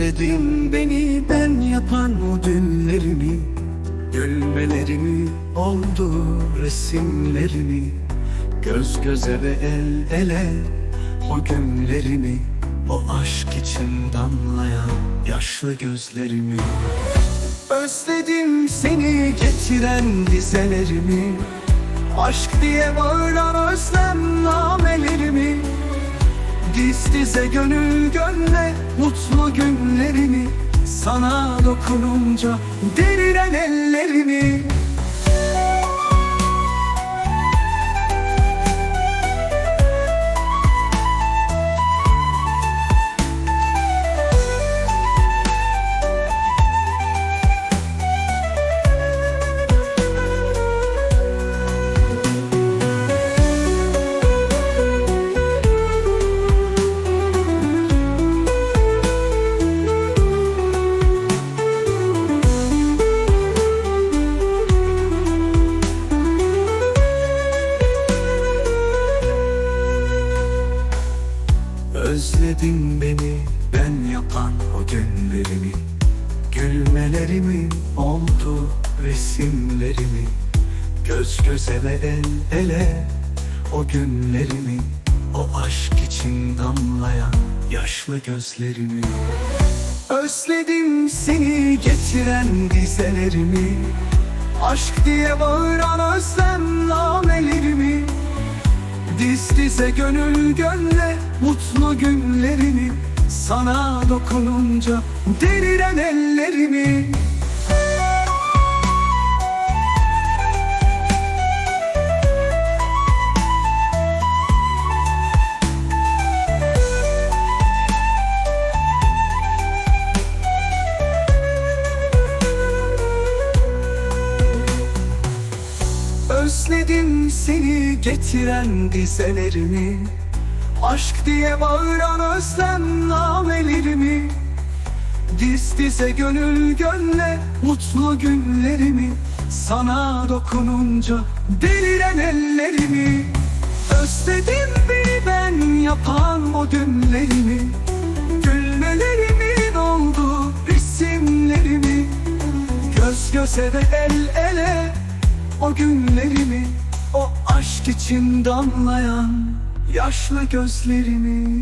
Özledim beni ben yapan o dünlerimi Gülmelerimi oldu resimlerimi Göz göze ve el ele o günlerimi O aşk için damlayan yaşlı gözlerimi Özledim seni getiren dizelerimi Aşk diye bağıran özlem namelerimi. Diz dize gönül gönle günlerimi Sana dokununca deriren ellerimi Özledin beni ben yapan o günlerimi Gülmelerimi oldu resimlerimi. Göz göze ve el ele o günlerimi. O aşk için damlayan yaşlı gözlerimi. Özledim seni getiren dizelerimi. Aşk diye bağıran özlem namelerimi Diz dize gönül gönle mutlu günlerimi Sana dokununca deriren ellerimi Özledim seni getiren dizelerimi Aşk diye bağıran özlem namelerimi. Diz dize gönül gönle mutlu günlerimi. Sana dokununca deliren ellerimi. Özledim beni ben yapan o dünlerimi. Gülmelerimin oldu resimlerimi Göz göze ve el ele o günlerimi O aşk için damlayan yaşlı gözlerimi